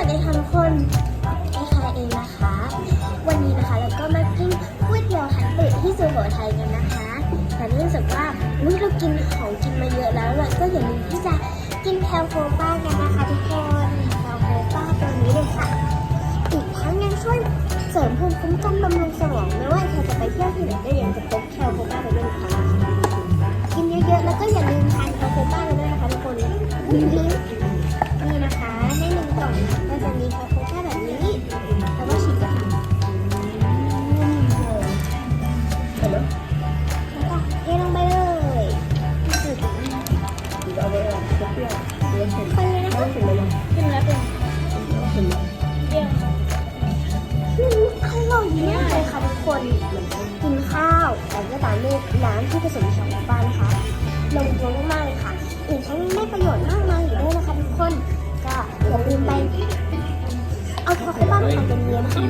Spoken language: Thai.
วัสดีค่ะทุกคนไอคาเองนะคะ วันนี้นะคะเราก็มากินก๋วยเตี๋ยวหันเป็ดที่สุโขทัยกันนะคะแต่เนื่องจากว่าอุ๊ยเรากินของกินมาเยอะแล้วเราก็อย่าลืมที่จะกินแคลโฟป้ากันนะคะทุกคนแคลโฟป้าตัวนี้เลยค่ะอีกทั้งยังช่วยเสริมภูมิคุ้มกันบำรุงสมองไม่ว่าใครจะไปเที่ยวที่ไหนก็ยังจะพกแคลโฟป้าไปด้วยนะคะกินเยอะๆแล้วก็อย่าลืมทานแคลโฟป้ากันด้วยนะคะทุกคนนี่ คนนี้นะคะกินแล้วเป็นเยี่ยมอร่อยมากเลยค่ะทุกคนกินข้าวแต่ก็ตามน้ำที่ผสมขอบ้านนะะลงตัวมากๆเลยค่ะอีกทั้งได้ประโยชน์มากมายอีกด้วยนะคะทุกคนก็อย่าลืมไปเอาพอเข้าบ้านของตัวเองนะคะ